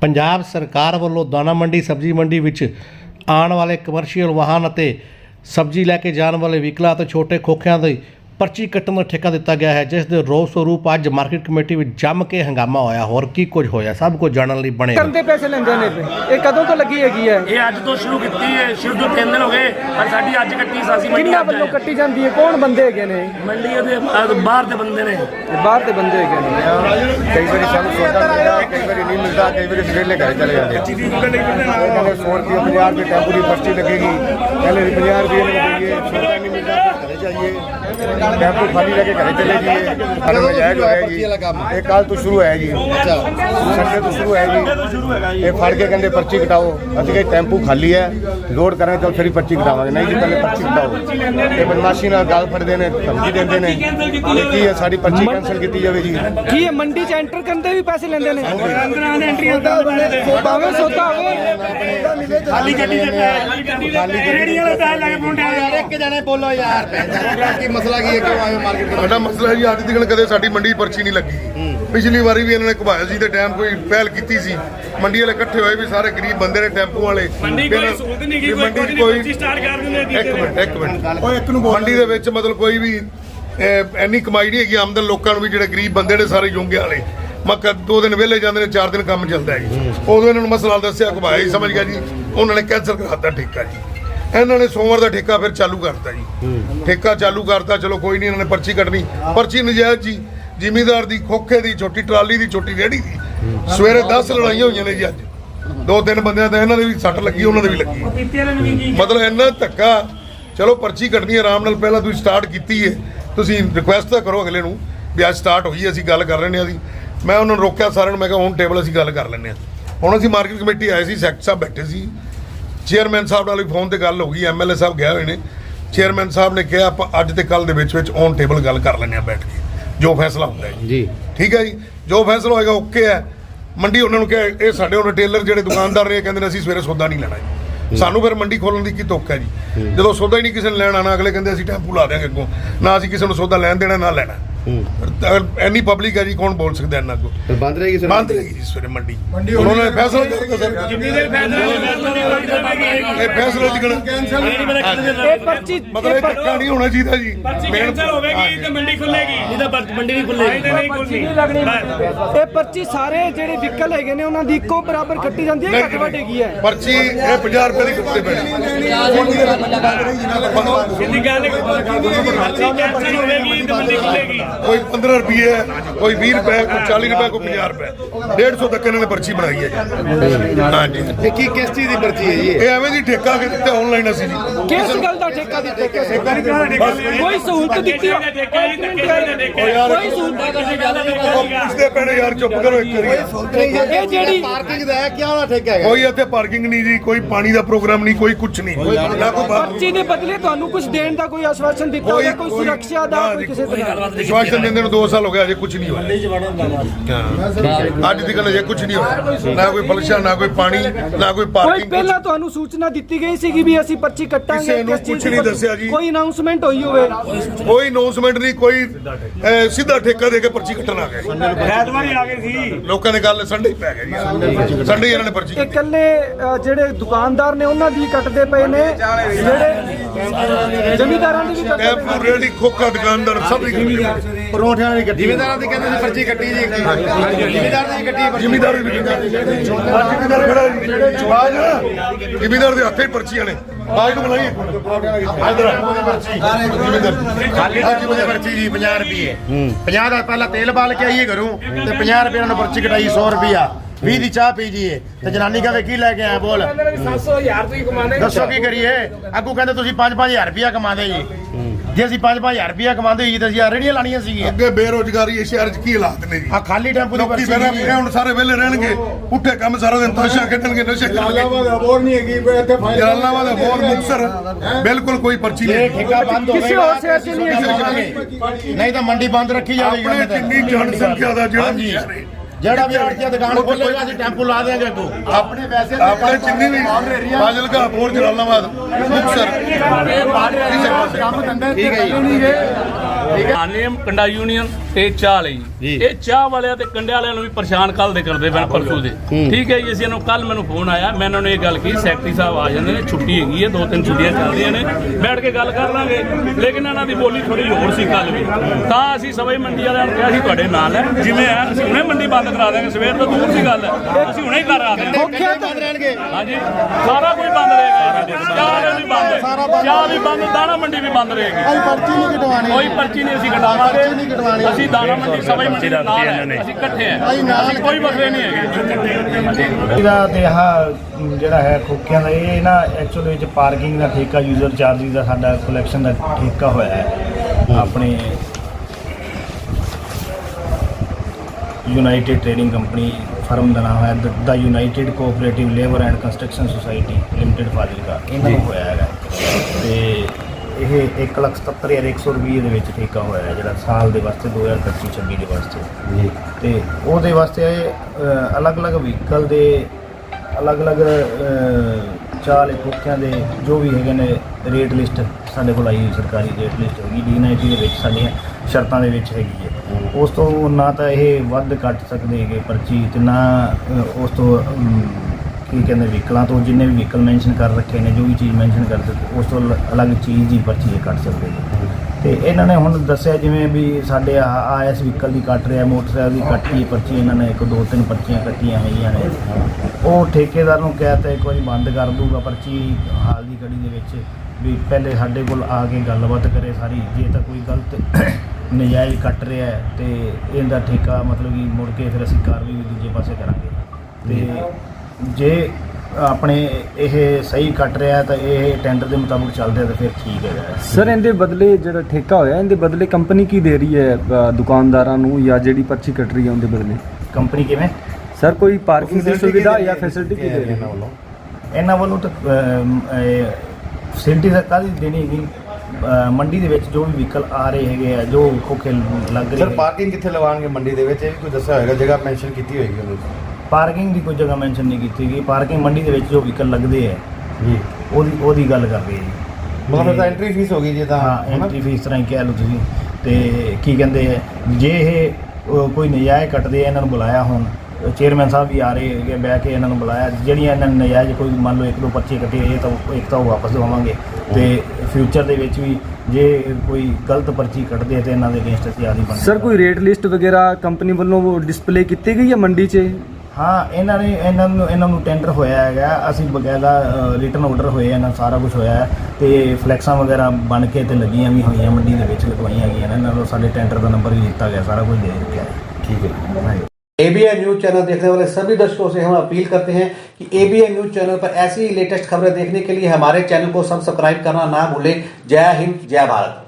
ਪੰਜਾਬ ਸਰਕਾਰ ਵੱਲੋਂ ਦਾਣਾ ਮੰਡੀ ਸਬਜ਼ੀ ਮੰਡੀ ਵਿੱਚ ਆਉਣ ਵਾਲੇ ਕਮਰਸ਼ੀਅਲ ਵਾਹਨ ਅਤੇ ਸਬਜ਼ੀ ਲੈ ਕੇ ਜਾਣ ਵਾਲੇ ਵਹੀਕਲਾਂ ਅਤੇ ਛੋਟੇ ਖੋਖਿਆਂ ਦੀ ਪਰਚੀ ਕੱਟਣ ਦਾ ਠੇਕਾ ਦਿੱਤਾ ਗਿਆ ਹੈ ਜਿਸ ਦੇ ਰੋਸ ਸਰੂਪ ਅੱਜ ਮਾਰਕੀਟ ਕਮੇਟੀ ਵਿੱਚ ਜੰਮ ਕੇ ਹੰਗਾਮਾ ਹੋਇਆ। ਹੋਰ ਕੀ ਕੁਝ ਹੋਇਆ? ਸਭ ਕੁਝ ਜਾਣਨ ਲਈ ਬਣੇ ਰਹੋ। ਕਰਨ ਦੇ ਪੈਸੇ ਲੈਂਦੇ ਨੇ ਇਹ। ਇਹ ਕਦੋਂ ਤੋਂ ਲੱਗੀ ਹੈਗੀ ਹੈ? ਇਹ ਅੱਜ ਤੋਂ ਸ਼ੁਰੂ ਕੀਤੀ ਹੈ ਸ਼ੁਰੂ ਤੋਂ ਤਿੰਨ ਦਿਨ ਹੋ ਗਏ ਪਰ ਸਾਡੀ ਅੱਜ ਕੱਟੀ ਸਾਸੀ ਮੰਡੀ ਕਿੰਨਾ ਵੱਲੋਂ। ਕੱਟੀ ਜਾਂਦੀ ਹੈ? ਕੌਣ ਬੰਦੇ ਹੈਗੇ ਨੇ? ਮੰਡੀ ਦੇ ਬਾਹਰ ਦੇ ਬੰਦੇ ਨੇ। ਬਾਹਰ ਦੇ ਬੰਦੇ ਹੈਗੇ ਨੇ। ਕਈ ਵਾਰੀ ਸਾਨੂੰ ਸੌਦਾ ਮਿਲਦਾ ਕਈ ਵਾਰੀ ਸਵੇਲੇ ਘਰੇ ਚਲੇ ਜਾਂਦੇ ਇਹਨਾਂ ਨੇ 100 ਰੁਪਏ 50 ਰੁਪਏ ਟੈਂਪੂ ਦੀ ਪਰਚੀ ਲੱਗੇਗੀ। ਪਹਿਲੇ ਵੀ 50 ਰੁਪਏ ਲੱਗेगी ਸੌਦਾ ਨਹੀਂ ਮਿਲਦਾ ਘਰੇ ਜਾਈਏ। ਟੈਂਪੂ ਖਾਲੀ ਲੈ ਕੇ ਘਰੇ ਚਲੇ ਜਾਈਏ। ਸਾਨੂੰ ਨਜਾਇਜ਼ ਹੋਇਆ ਜੀ। ਇਹ ਕੱਲ ਤੋਂ ਸ਼ੁਰੂ ਹੋਇਆ ਜੀ। ਅੱਛਾ। ਸੰਡੇ ਤੋਂ ਸ਼ੁਰੂ ਹੋਇਆ ਜੀ। ਇਹ ਫੜ ਕੇ ਕਹਿੰਦੇ ਪਰਚੀ ਕਟਾਓ। ਅਸੀਂ ਕਿਹਾ ਟੈਂਪੂ ਖਾਲੀ ਹੈ। ਲੋਡ ਕਰਾਂਗੇ ਤਾਂ ਫਿਰ ਪਰਚੀ ਕਟਾਵਾਂਗੇ। ਨਹੀਂ ਜੀ ਪਹਿਲੇ ਪਰਚੀ ਕਟਾਓ। ਇਹ ਬਦਮਾਸ਼ੀ ਨਾਲ ਗੱਲ ਫੜਦੇ ਨੇ ਧਮਕੀ ਦਿੰਦੇ ਨੇ। ਕੀ ਹੈ ਸਾਡੀ ਪਰਚੀ ਕੈਂਸਲ ਕੀਤੀ ਜਾਵੇ ਜੀ। ਕੀ ਇਹ ਮੰਡੀ 'ਚ ਐਂਟਰ ਕਰਨ ਦੇ ਵੀ ਪੈਸੇ ਲੈਂਦੇ ਨੇ ਭਾਵੇਂ ਸੌਦਾ ਹੋਵੇ ਖਾਲੀ ਗੱਡੀ ਦੇ ਖਾਲੀ ਗੱਡੀ ਵਾਲੇ ਪੈਸੇ ਲੈ ਕੇ ਮੁੰਡੇ ਸਾਡਾ ਮਸਲਾ ਜੀ ਅੱਜ ਤੱਕ ਕਦੇ ਸਾਡੀ ਮੰਡੀ ਪਰਚੀ ਨਹੀਂ ਲੱਗੀ। ਪਿਛਲੀ ਵਾਰੀ ਵੀ ਇਹਨਾਂ ਨੇ ਘੁਮਾਇਆ ਸੀ ਤੇ ਟਾਈਮ ਕੋਈ ਪਹਿਲ ਕੀਤੀ ਸੀ। ਮੰਡੀ ਵਾਲੇ ਇਕੱਠੇ ਹੋਏ ਵੀ ਸਾਰੇ ਗਰੀਬ ਬੰਦੇ ਨੇ ਟੈਂਪੂ ਵਾਲੇ। ਮੰਡੀ ਕੋਈ ਸਹੂਲਤ ਨਹੀਂ ਗਈ ਕੋਈ ਕੋਈ ਸਟਾਰਟ ਕਰ ਦਿੰਦੇ ਇੱਕ ਮਿੰਟ ਇੱਕ ਮਿੰਟ। ਉਹ ਇੱਕ ਨੂੰ ਮੰਡੀ ਦੇ ਵਿੱਚ ਮਤਲਬ ਕੋਈ ਵੀ ਇੰਨੀ ਕਮਾਈ ਨਹੀਂ ਹੈਗੀ ਆਮਦਨ ਲੋਕਾਂ ਨੂੰ ਵੀ ਜਿਹੜੇ ਗਰੀਬ ਬੰਦੇ ਨੇ ਸਾਰੇ ਜੋਂਗੇ ਵਾਲੇ। ਮੈਂ ਮੱਕਾ ਦੋ ਦਿਨ ਵਿਹਲੇ ਜਾਂਦੇ ਨੇ ਚਾਰ ਦਿਨ ਕੰਮ ਚੱਲਦਾ ਜੀ। ਉਦੋਂ ਇਹਨਾਂ ਨੂੰ ਮਸਲਾ ਦੱਸਿਆ ਘੁਮਾਇਆ ਹੀ ਸਮਝ ਗਿਆ ਜੀ ਉਹਨਾਂ ਨੇ ਕੈਂਸਲ ਕਰਾਤਾ ਠੇਕਾ ਜੀ। ਇਹਨਾਂ ਨੇ ਸੋਮਵਾਰ ਦਾ ਠੇਕਾ ਫਿਰ ਚਾਲੂ ਕਰਤਾ ਜੀ। ਠੇਕਾ ਚਾਲੂ ਕਰਤਾ ਚਲੋ ਕੋਈ ਨਹੀਂ ਇਹਨਾਂ ਨੇ ਪਰਚੀ ਕੱਟਣੀ। ਪਰਚੀ ਨਜਾਇਜ਼ ਜੀ ਜ਼ਿਮੀਦਾਰ ਦੀ ਖੋਖੇ ਦੀ ਛੋਟੀ ਟਰਾਲੀ ਦੀ ਛੋਟੀ ਰੇੜੀ ਦੀ। ਸਵੇਰੇ 10 ਲੜਾਈਆਂ ਹੋਈਆਂ ਨੇ ਜੀ ਅੱਜ। ਦੋ ਤਿੰਨ ਬੰਦਿਆਂ ਦਾ ਇਹਨਾਂ ਦੇ ਵੀ ਸੱਟ ਲੱਗੀ ਉਹਨਾਂ ਦੇ ਵੀ ਲੱਗੀ। ਮਤਲਬ ਇੰਨਾ ਧੱਕਾ ਚਲੋ ਪਰਚੀ ਕੱਟਣੀ ਹੈ ਆਰਾਮ ਨਾਲ ਪਹਿਲਾਂ ਤੁਸੀਂ ਸਟਾਰਟ ਕੀਤੀ ਹੈ। ਤੁਸੀਂ ਰਿਕੁਐਸਟ ਤਾਂ ਕਰੋ ਅਗਲੇ ਨੂੰ ਵੀ ਅੱਜ ਸਟਾਰਟ ਹੋਈ ਹੈ, ਅਸੀਂ ਗੱਲ ਕਰ ਰਹੇ ਹਾਂ ਅਸੀਂ ਮੈਂ ਉਹਨਾਂ ਨੂੰ ਰੋਕਿਆ ਸਾਰਿਆਂ ਨੂੰ ਮੈਂ ਕਿਹਾ ਹੁਣ ਟੇਬਲ ਅਸੀਂ ਗੱਲ ਕਰ ਲੈਂਦੇ ਹਾਂ। ਹੁਣ ਅਸੀਂ ਮਾਰਕੀਟ ਕਮੇਟੀ ਆਏ ਸੀ ਸੈਕਟਰ ਸਾਹਿਬ ਬੈਠੇ ਸੀ। ਚੇਅਰਮੈਨ ਸਾਹਿਬ ਨਾਲ ਵੀ ਫੋਨ ਤੇ ਗੱਲ ਹੋ ਗਈ ਐਮਐਲਏ ਸਾਹਿਬ ਗਏ ਹੋਏ ਨੇ। ਚੇਅਰਮੈਨ ਸਾਹਿਬ ਨੇ ਕਿਹਾ ਆਪਾਂ ਅੱਜ ਤੇ ਕੱਲ ਦੇ ਵਿੱਚ ਵਿੱਚ ਔਨ ਟੇਬਲ ਗੱਲ ਕਰ ਲੈਂਦੇ ਹਾਂ ਬੈਠ ਕੇ ਜੋ ਫੈਸਲਾ ਹੁੰਦਾ ਹੈ ਜੀ। ਠੀਕ ਹੈ ਜੀ? ਜੋ ਫੈਸਲਾ ਹੋਏਗਾ ਓਕੇ ਹੈ। ਮੰਡੀ ਉਹਨਾਂ ਨੂੰ ਕਿਹਾ ਇਹ ਸਾਡੇ ਉਹ ਰਿਟੇਲਰ ਜਿਹੜੇ ਦੁਕਾਨਦਾਰ ਨੇ ਕਹਿੰਦੇ ਨੇ ਅਸੀਂ ਸਵੇਰੇ ਸੌਦਾ ਨਹੀਂ ਲੈਣਾ ਜੀ। ਸਾਨੂੰ ਫਿਰ ਮੰਡੀ ਖੋਲਣ ਦੀ ਕੀ ਤੁੱਕ ਹੈ ਜੀ? ਜਦੋਂ ਸੌਦਾ ਹੀ ਨਹੀਂ ਕਿਸੇ ਨੇ ਲੈਣ ਆਣਾ ਅਗਲੇ ਕਹਿੰਦੇ ਅਸੀਂ ਟੈਂਪੂ ਲਾ ਦਿਆਂਗੇ ਅੱਗੋਂ। ਨਾ ਅਸੀਂ ਕਿਸੇ ਨੂੰ ਸੌਦਾ ਲੈਣ ਦੇਣਾ ਨਾ ਲੈਣਾ। ਐਨੀ ਪਬਲਿਕ ਹੈ ਜੀ ਕੌਣ ਬੋਲ ਸਕਦਾ ਇਹਨਾਂ ਕੋ ਬੰਦ ਰਹੇਗੀ ਸਰ ਬੰਦ ਰਹੇਗੀ ਜੀ ਸਵੇਰੇ ਮੰਡੀ ਉਹਨਾਂ ਨੇ ਫੈਸਲਾ ਕਰੇਗਾ ਸਰ ਇਹ ਫੈਸਲਾ ਦੀ ਗਣ ਇਹ ਪਰਚੀ ਮਤਲਬ ਇਹ ਧੱਕਾ ਨਹੀਂ ਹੋਣਾ ਚਾਹੀਦਾ ਜੀ ਮੇਨ ਕੈਂਸਲ ਹੋਵੇਗੀ ਤੇ ਮੰਡੀ ਖੁੱਲੇਗੀ ਨਹੀਂ ਤਾਂ ਮੰਡੀ ਨਹੀਂ ਖੁੱਲੇਗੀ ਨਹੀਂ ਪਰਚੀ ਨਹੀਂ ਲੱਗਣੀ ਇਹ ਪਰਚੀ ਸਾਰੇ ਜਿਹੜੇ ਵਿਕਲ ਹੈਗੇ ਨੇ ਉਹਨਾਂ ਦੀ ਇੱਕੋ ਬਰਾਬਰ ਕੱਟੀ ਜਾਂਦੀ ਹੈ ਘੱਟ ਵੱਧ ਹੈਗੀ ਹੈ ਪਰਚੀ ਇਹ 50 ਰੁਪਏ ਦੀ ਕੁੱਤੇ ਪੈਣੀ ਸਿੱਧੀ ਗੱਲ ਹੈ ਪਰਚੀ ਕੈਂਸਲ ਹੋਵੇਗੀ ਤੇ ਮੰਡੀ ਖੁੱਲੇਗੀ ਕੋਈ 15 ਰੁਪਏ ਹੈ, ਕੋਈ 20 ਰੁਪਏ ਕੋਈ 40 ਰੁਪਏ ਕੋਈ 50 ਰੁਪਏ। 150 ਤੱਕ ਇਹਨਾਂ ਨੇ ਪਰਚੀ ਬਣਾਈ ਹੈ ਜੀ। ਹਾਂਜੀ। ਇਹ ਕੀ ਕਿਸ ਚੀਜ਼ ਦੀ ਪਰਚੀ ਹੈ ਜੀ ਇਹ? ਐਵੇਂ ਜੀ ਠੇਕਾ ਕੇ ਦਿੱਤੇ ਆਨਲਾਈਨ ਅਸੀਂ ਜੀ। ਕਿਸ ਗੱਲ ਦਾ ਠੇਕਾ ਦਿੱਤੇ? ਕਿਸ ਕੋਈ ਸਹੂਲਤ ਦਿੱਤੀ ਹੋ- ਕੋਈ ਸਹੂਲਤ ਉਹ ਪੁੱਛਦੇ ਪੈਣੇ ਯਾਰ ਚੁੱਪ ਕਰੋ ਇੱਕ ਵਾਰੀ। ਇਹ ਜਿਹੜੀ ਪਾਰਕਿੰਗ ਦਾ ਹੈ ਉਹਦਾ ਠੇਕਾ ਹੈਗਾ? ਕੋਈ ਇੱਥੇ ਪਾਰਕਿੰਗ ਨਹੀਂ ਜੀ ਕੋਈ ਪਾਣੀ ਦਾ ਪ੍ਰੋਗਰਾਮ ਨਹੀਂ ਕੋਈ ਕੁਝ ਨਹੀਂ। ਨਾ ਕੋਈ ਪਰਚੀ ਦੇ ਬਦਲੇ ਤੁਹਾਨੂੰ ਕੁਝ ਦੇਣ ਦਾ ਕੋਈ ਆਸ਼ਵਾਸਨ ਦਿੱਤਾ ਹੋਇਆ ਕੋਈ ਸੁਰੱਖਿਆ ਦਾ ਕੋਈ ਕਿਸੇ ਤਰ੍ਹਾਂ? ਦਾ ਵਿਸ਼ਵਾਸ ਦਿੰਦੇ ਨੂੰ 2 ਸਾਲ ਹੋ ਗਏ ਅਜੇ ਕੁਝ ਨਹੀਂ ਹੋਇਆ। ਹਾਂ। ਅੱਜ ਦੀ ਗੱਲ ਅਜੇ ਕੁਝ ਨਹੀਂ ਹੋਇਆ। ਨਾ ਕੋਈ ਫਲਸ਼ਾ ਨਾ ਕੋਈ ਪਾਣੀ ਨਾ ਕੋਈ ਕੋਈ ਪਾਰਕਿੰਗ ਪਹਿਲਾਂ ਤੁਹਾਨੂੰ ਸੂਚਨਾ ਦਿੱਤੀ ਗਈ ਸੀਗੀ ਵੀ ਅਸੀਂ ਪਰਚੀ ਕੱਟਾਂਗੇ ਕਿਸੇ ਨੂੰ ਕਿਸ ਚੀਜ਼ ਕੁਛ ਦੀ ਨਹੀਂ ਪਰਚੀ- ਦੱਸਿਆ ਜੀ। ਕੋਈ ਅਨਾਉਂਸਮੈਂਟ ਹੋਈ ਹੋਵੇ? ਕੋਈ ਅਨਾਉਂਸਮੈਂਟ ਨਹੀਂ ਕੋਈ ਅਹ, ਸਿੱਧਾ ਠੇਕਾ ਦੇ ਕੇ ਪਰਚੀ ਕੱਟਣ ਆ ਗਏ। ਐਤਵਾਰੀ ਆ ਗਏ ਸੀ। ਲੋਕਾਂ ਨੇ ਗੱਲ ਸੰਡੇ ਹੀ ਪੈ ਗਈ ਜੀ। ਸੰਡੇ ਇਹਨਾਂ ਨੇ ਪਰਚੀ ਇਹ ਕੱਟੀ। ਇਕੱਲੇ ਅ, ਜਿਹੜੇ ਦੁਕਾਨਦਾਰ ਨੇ ਉਹਨਾਂ ਦੀ ਕੱਟਦੇ ਪਏ ਨੇ। ਜਿਹੜੇ ਜ਼ਮੀਂਦਾਰਾਂ ਦੀ ਵੀ ਕੱਟਦੇ ਪੂਰੇ ਦੀ ਖੋਖਾ ਦੁਕਾਨਦਾਰ ਸਭ ਦੀ ਪਰੌਂਠਿਆਂ ਵਾਲੀ ਗੱਡੀ ਜ਼ਿਮੀਦਾਰਾਂ ਦੀ ਕਹਿੰਦੇ ਸੀ ਪਰਚੀ ਕੱਟੀ ਜੀ। ਜ਼ਿਮੀਦਾਰ ਦੀ ਕੱਟੀ ਪਰਚੀ। ਜ਼ਿਮੀਦਾਰ ਦੀ ਜ਼ਿਮੀਦਾਰ ਖੜਾ ਬਾਜ ਜ਼ਿਮੀਦਾਰ ਦੇ ਹੱਥੇ ਪਰਚੀਆਂ ਨੇ। ਬਾਜ ਨੂੰ ਬੁਲਾਈਏ। ਇਧਰ ਜ਼ਿਮੀਦਾਰ ਖਾਲੀ ਦੀ ਪਰਚੀ ਜੀ 50 ਰੁਪਏ। 50 ਦਾ ਪਹਿਲਾਂ ਤੇਲ ਬਾਲ ਕੇ ਆਈਏ ਘਰੋਂ ਤੇ 50 ਰੁਪਏ ਨਾਲ ਪਰਚੀ ਕਟਾਈ 100 ਰੁਪਿਆ 20 ਦੀ ਚਾਹ ਪੀ ਜੀਏ ਤੇ ਜਨਾਨੀ ਕਹੇ ਕੀ ਲੈ ਕੇ ਆਇਆ ਬੋਲ? 700000 ਤੁਸੀਂ ਕਮਾਉਂਦੇ ਦੱਸੋ ਕੀ ਕਰੀਏ? ਅੱਗੂ ਕਹਿੰਦੇ ਤੁਸੀਂ 5-5000 ਰੁਪਿਆ ਕਮਾਉਂਦੇ ਜੀ। ਜੇ ਅਸੀਂ 5-5000 ਰੁਪਿਆ ਕਮਾਉਂਦੇ ਜੀ ਤਾਂ ਅਸੀਂ ਆਹ ਰੇਹੜੀਆਂ ਲਾਣੀਆਂ ਸੀਗੀਆਂ। ਅੱਗੇ ਬੇਰੋਜ਼ਗਾਰੀ ਇਸ ਸ਼ਹਿਰ 'ਚ ਕੀ ਹਾਲਾਤ ਨੇ ਜੀ? ਆ ਖਾਲੀ ਟੈਂਪੂ ਦੀ ਲੋਕੀ ਪਰਚੀ ਪਹਿਲਾਂ ਹੁਣ ਸਾਰੇ ਵਿਹਲੇ ਰਹਿਣਗੇ ਪੁੱਠੇ ਕੰਮ ਸਾਰਾ ਦਿਨ ਤਾਸ਼ਾ ਖੇਡਣਗੇ ਨਸ਼ੇ ਕਰਨਗੇ ਹੋਰ ਨਹੀਂ ਹੈਗੀ ਇੱਥੇ ਜਲਾਲਾਬਾਦ ਹੋਰ ਮੁਕਸਰ ਬਿਲਕੁਲ ਕੋਈ ਪਰਚੀ ਇਹ ਨਹੀਂ ਠੇਕਾ ਬੰਦ ਹੋਵੇਗਾ ਕਿਸੇ ਹੋਰ ਸ਼ਹਿਰ 'ਚ ਨਹੀਂ। ਨਹੀਂ। ਤਾਂ ਮੰਡੀ ਬੰਦ ਰੱਖੀ ਜਾਵੇਗੀ ਆਪਣੇ ਕਿੰਨੀ ਜਨਸੰਖਿਆ ਦਾ ਜਿਹੜਾ ਹਾਂਜੀ। ਸ਼ਹਿਰ ਹੈ। ਜਿਹੜਾ ਵੀ ਆੜਤੀਆ ਦੁਕਾਨ ਖੋਲੇਗਾ ਅਸੀਂ ਟੈਂਪੂ ਲਾ ਦੇਾਂਗੇ ਅੱਗੋਂ। ਆਪਣੇ ਪੈਸੇ ਆਪਣੇ ਜਿੰਨੀ ਵੀ ਫਾਜ਼ਿਲਕਾ ਹੋਰ ਜਲਾਲਾਬਾਦ। ਮੁਕਸਰ ਕੰਮ ਧੰਦੇ ਠੀਕ ਹੈ। ਆਨੇਮ ਕੰਡਾ ਯੂਨੀਅਨ ਤੇ ਚਾਹ ਜੀ। ਇਹ ਚਾਹ ਵਾਲਿਆਂ ਤੇ ਕੰਡੇ ਵਾਲਿਆਂ ਨੂੰ ਵੀ ਪਰੇਸ਼ਾਨ ਕੱਲ ਦੇ ਕਰਦੇ ਪੈਣ ਪਰਸੂ ਦੇ। ਠੀਕ ਹੈ ਜੀ ਅਸੀਂ ਇਹਨੂੰ ਕੱਲ ਮੈਨੂੰ ਫੋਨ ਆਇਆ। ਮੈਂ ਇਹਨਾਂ ਨੂੰ ਇਹ ਗੱਲ ਕਹੀ ਸੈਕਟਰੀ ਸਾਹਿਬ ਆ ਜਾਂਦੇ ਨੇ ਛੁੱਟੀ ਹੈਗੀ ਹੈ ਦੋ ਤਿੰਨ ਛੁੱਟੀਆਂ ਚੱਲਦੀਆਂ ਨੇ। ਬੈਠ ਕੇ ਗੱਲ ਕਰ ਲਾਂਗੇ। ਲੇਕਿਨ ਇਹਨਾਂ ਦੀ ਬੋਲੀ ਥੋੜੀ ਹੋਰ ਸੀ ਕੱਲ ਵੀ। ਤਾਂ ਅਸੀਂ ਸਬਈ ਮੰਡੀ ਵਾਲਿਆਂ ਨੂੰ ਕਿਹਾ ਸੀ ਤੁਹਾਡੇ ਨਾਲ ਹੈ। ਜਿਵੇਂ ਹੈ ਅਸੀਂ ਹੁਣੇ ਮੰਡੀ ਬੰਦ ਕਰਾ ਦਾਂਗੇ ਸਵੇਰ ਤੋਂ ਦੂਰ ਦੀ ਗੱਲ। ਹੈ ਅਸੀਂ ਹੁਣੇ ਹੀ ਕਰ ਆ ਦਿਆਂਗੇ। ਖੋਖਿਆਂ ਤੋਂ ਹਾਂਜੀ। ਸਾਰਾ ਕੁਝ ਬੰਦ ਰਹੇਗਾ। ਚਾਹ ਵੀ ਬੰਦ। ਚਾਹ ਵੀ ਬੰਦ ਦਾਣਾ ਮੰਡੀ ਵੀ ਬੰਦ ਰਹੇਗੀ। ਅਸੀਂ ਪਰਚੀ ਨਹੀਂ ਕਟਵਾਣੀ ਕੋਈ ਪਰਚੀ ਨਹੀਂ ਅਸੀਂ ਕਟਾਵਾਂਗੇ। ਅਸੀਂ ਦਾਣਾ ਮੰਡੀ ਸਭਾ ਮੰਡੀ ਦੇ ਨਾਲ ਹੈ। ਅਸੀਂ ਇਕੱਠੇ ਹਾਂ। ਅਸੀਂ ਕੋਈ ਵੱਖਰੇ ਨਹੀਂ ਹੈਗੇ। ਇਹਦਾ ਤੇ ਆਹ ਜਿਹੜਾ ਹੈ ਖੋਕਿਆਂ ਦਾ ਇਹ ਨਾ ਐਕਚੁਅਲ ਵਿੱਚ ਪਾਰਕਿੰਗ ਦਾ ਠੇਕਾ ਯੂਜ਼ਰ ਚਾਰਜਿਸ ਦਾ ਸਾਡਾ ਕਲੈਕਸ਼ਨ ਦਾ ਠੇਕਾ ਹੋਇਆ ਹੈ। ਆਪਣੇ ਯੂਨਾਈਟਿਡ ਟ੍ਰੇਡਿੰਗ ਕੰਪਨੀ ਫਰਮ ਦਾ ਨਾਮ ਹੈ the United Cooperative Labour and Construction Society Limited Fazilka. ਇਹਨਾਂ ਨੂੰ ਹੋਇਆ ਹੈਗਾ। ਤੇ ਇਹ 1,77,100 ਰੁਪਏ ਦੇ ਵਿੱਚ ਠੇਕਾ ਹੋਇਆ ਹੈ ਜਿਹੜਾ ਸਾਲ ਦੇ ਵਾਸਤੇ 2025-26 ਦੇ ਵਾਸਤੇ। ਤੇ ਉਹਦੇ ਵਾਸਤੇ ਅ, ਅਲੱਗ-ਅਲੱਗ ਵਹੀਕਲ ਦੇ ਅਲੱਗ-ਅਲੱਗ ਚਾਲ ਖੋਖਿਆਂ ਦੇ ਜੋ ਵੀ ਹੈਗੇ ਨੇ ਰੇਟ ਲਿਸਟ ਸਾਡੇ ਕੋਲ ਆਈ ਹੋਈ ਸਰਕਾਰੀ ਰੇਟ ਲਿਸਟ ਹੈਗੀ ਡੀ ਦੇ ਵਿੱਚ ਸਾਡੀਆਂ ਸ਼ਰਤਾਂ ਦੇ ਵਿੱਚ ਹੈਗੀ ਹੈ। ਉਸ ਤੋਂ ਨਾ ਤਾਂ ਇਹ ਵੱਧ ਕੱਟ ਸਕਦੇ ਹੈਗੇ ਪਰਚੀ ਤੇ ਨਾ ਉਸ ਤੋਂ ਕੀ ਕਹਿੰਦੇ ਵਹੀਕਲਾਂ ਤੋਂ ਜਿੰਨੇ ਵੀ ਵਹੀਕਲ ਮੈਂਸ਼ਨ ਕਰ ਰੱਖੇ ਨੇ, ਜੋ ਵੀ ਚੀਜ਼ ਮੈਂਸ਼ਨ ਕਰ ਦਿੱਤੀ, ਉਸ ਤੋਂ ਅਲ- ਅਲੱਗ ਚੀਜ਼ ਦੀ ਪਰਚੀ ਇਹ ਕੱਟ ਸਕਦੇ ਨੇ। ਤੇ ਇਹਨਾਂ ਨੇ ਹੁਣ ਦੱਸਿਆ ਜਿਵੇਂ ਵੀ ਸਾਡੇ ਆਈਐਸ ਵਹੀਕਲ ਦੀ ਕੱਟ ਰਿਹਾ, ਮੋਟਰਸਾਈਕਲ ਦੀ ਕੱਟੀ ਪਰਚੀ ਇਹਨਾਂ ਨੇ ਇੱਕ, ਦੋ, ਤਿੰਨ ਪਰਚੀਆਂ ਕੱਟੀਆਂ ਹੋਈਆਂ ਨੇ। ਉਹ ਠੇਕੇਦਾਰ ਨੂੰ ਕਹਿ ਤਾ ਇੱਕ ਵਾਰੀ ਬੰਦ ਕਰ ਦੂਗਾ ਪਰਚੀ ਹਾਲ ਦੀ ਘੜੀ ਦੇ ਵਿੱਚ, ਵੀ ਪਹਿਲੇ ਸਾਡੇ ਕੋਲ ਆ ਕੇ ਗੱਲਬਾਤ ਕਰੇ ਸਾਰੀ। ਜੇ ਤਾਂ ਕੋਈ ਗਲਤ ਨਜਾਇਜ਼ ਕੱਟ ਰਿਹਾ ਹੈ, ਤੇ ਇਹਦਾ ਠੇਕਾ ਮਤਲਬ ਕਿ ਮੁੜ ਕੇ ਫਿਰ ਅਸੀਂ ਕਾਰਵਾਈ ਵੀ ਦੂਜੇ ਪਾਸੇ ਕਰਾਂਗੇ। ਤੇ ਜੇ ਆਪਣੇ ਇਹ ਸਹੀ ਕੱਟ ਰਿਹਾ ਤਾਂ ਇਹ ਟੈਂਡਰ ਦੇ ਮੁਤਾਬਕ ਚੱਲ ਰਿਹਾ ਤਾਂ ਫਿਰ ਠੀਕ ਹੈਗਾ। ਸਰ ਇਹਦੇ ਬਦਲੇ ਜਿਹੜਾ ਠੇਕਾ ਹੋਇਆ ਇਹਦੇ ਬਦਲੇ ਕੰਪਨੀ ਕੀ ਦੇ ਰਹੀ ਹੈ ਅ, ਦੁਕਾਨਦਾਰਾਂ ਨੂੰ ਜਾਂ ਜਿਹੜੀ ਪਰਚੀ ਕੱਟ ਰਹੀ ਹੈ ਉਹਦੇ ਬਦਲੇ? ਕੰਪਨੀ ਕਿਵੇਂ? ਸਰ ਕੋਈ ਪਾਰਕਿੰਗ ਦੀ ਸੁਵਿਧਾ ਜਾਂ ਫੈਸਿਲਿਟੀ ਕੀ ਦੇ ਰਹੀ ਹੈ? ਇਹਨਾਂ ਵੱਲੋਂ? ਤਾਂ ਫੈਸਿਲਿਟੀ ਤਾਂ ਕਾਹਦੀ ਦੇਣੀ ਹੈਗੀ? ਅਹ ਮੰਡੀ ਦੇ ਵਿੱਚ ਜੋ ਵੀ ਵਹੀਕਲ ਆ ਰਹੇ ਹੈਗੇ ਆ ਜੋ ਖੋਖੇ ਲੱਗ ਸਰ ਰਹੇ ਪਾਰਕਿੰਗ ਕਿੱਥੇ ਲਵਾਉਣਗੇ ਮੰਡੀ ਦੇ ਵਿੱਚ? ਇਹ ਵੀ ਕੋਈ ਦੱਸਿਆ ਹੋਏਗਾ ਜਗ੍ਹਾ ਮੈਂਸ਼ਨ ਕੀਤੀ ਹੋਏਗੀ ਉਹਦੇ ਪਾਰਕਿੰਗ ਦੀ ਕੋਈ ਜਗ੍ਹਾ ਮੈਂਸ਼ਨ ਨਹੀਂ ਕੀਤੀ ਗਈ। ਪਾਰਕਿੰਗ ਮੰਡੀ ਦੇ ਵਿੱਚ ਜੋ ਵਹੀਕਲ ਲੱਗਦੇ ਆ ਜੀ। ਉਹਦੀ ਉਹਦੀ ਗੱਲ ਕਰ ਰਹੇ ਜੀ। ਮਤਲਬ ਤਾਂ ਐਂਟਰੀ ਫੀਸ ਹੋ ਗਈ ਜੇ ਤਾਂ ਹਾਂ ਹਨਾ? ਐਂਟਰੀ ਫੀਸ ਤਰ੍ਹਾਂ ਹੀ ਕਹਿ ਲਓ ਤੁਸੀਂ। ਤੇ ਕੀ ਕਹਿੰਦੇ ਆ ਜੇ ਇਹ ਕੋਈ ਨਜਾਇਜ਼ ਕੱਟਦੇ ਆ ਇਹਨਾਂ ਨੂੰ ਬੁਲਾਇਆ ਹੁਣ ਚੇਅਰਮੈਨ ਸਾਹਿਬ ਵੀ ਆ ਰਹੇ ਹੈਗੇ ਬਹਿ ਕੇ ਇਹਨਾਂ ਨੂੰ ਬੁਲਾਇਆ। ਜਿਹੜੀਆਂ ਇਹਨਾਂ ਨੇ ਨਜਾਇਜ਼ ਕੋਈ ਮੰਨ ਲਓ ਇੱਕ ਦੋ ਪਰਚੇ ਕੱਟੇ ਇਹ ਤਾਂ ਇੱਕ ਤਾਂ ਉਹ ਵਾਪਸ ਦਵਾਵਾਂਗੇ ਤੇ ਫਿਊਚਰ ਦੇ ਵਿੱਚ ਵੀ ਜੇ ਕੋਈ ਗਲਤ ਪਰਚੀ ਕੱਟਦੇ ਆ ਤੇ ਇਹਨਾਂ ਦੇ ਅਗੇਂਸਟ ਅਸੀਂ ਆਦੀ ਬਣ ਸਰ ਕੋਈ ਰੇਟ ਲਿਸਟ ਵਗੈਰਾ ਕੰਪਨੀ ਵੱਲੋਂ ਡਿਸਪਲੇ ਕੀਤੀ ਗਈ ਹੈ ਮੰਡੀ 'ਚ? ਹਾਂ ਇਹਨਾਂ ਨੇ ਇਹਨਾਂ ਨੂੰ ਇਹਨਾਂ ਨੂੰ ਟੈਂਡਰ ਹੋਇਆ ਹੈਗਾ ਅਸੀਂ ਬਕਾਇਦਾ ਰਿਟਰਨ ਆਰਡਰ ਹੋਏ ਇਹਨਾਂ ਨੂੰ ਸਾਰਾ ਕੁਝ ਹੋਇਆ ਹੈ ਤੇ ਫਲੈਕਸਾਂ ਵਗੈਰਾ ਬਣ ਕੇ ਤੇ ਲੱਗੀਆਂ ਵੀ ਹੋਈਆਂ ਮੰਡੀ ਦੇ ਵਿੱਚ ਲਗਵਾਈਆਂ ਗਈਆਂ ਨੇ ਇਹਨਾਂ ਨੂੰ ਸਾਡੇ ਟੈਂਡਰ ਦਾ ਨੰਬਰ ਵੀ ਦਿੱਤਾ ਗਿਆ ਸਾਰਾ ਕੁਝ ਦੇ ਦਿੱਤਾ ਹੈ ਠੀਕ ਹੈ ਹਾਂਜੀ एबीएन न्यूज चैनल देखने वाले सभी दर्शकों से हम अपील करते हैं कि एबीएन न्यूज चैनल पर ऐसी ही लेटेस्ट खबरें देखने के लिए हमारे चैनल को सब्सक्राइब करना ना भूलें जय हिंद जय भारत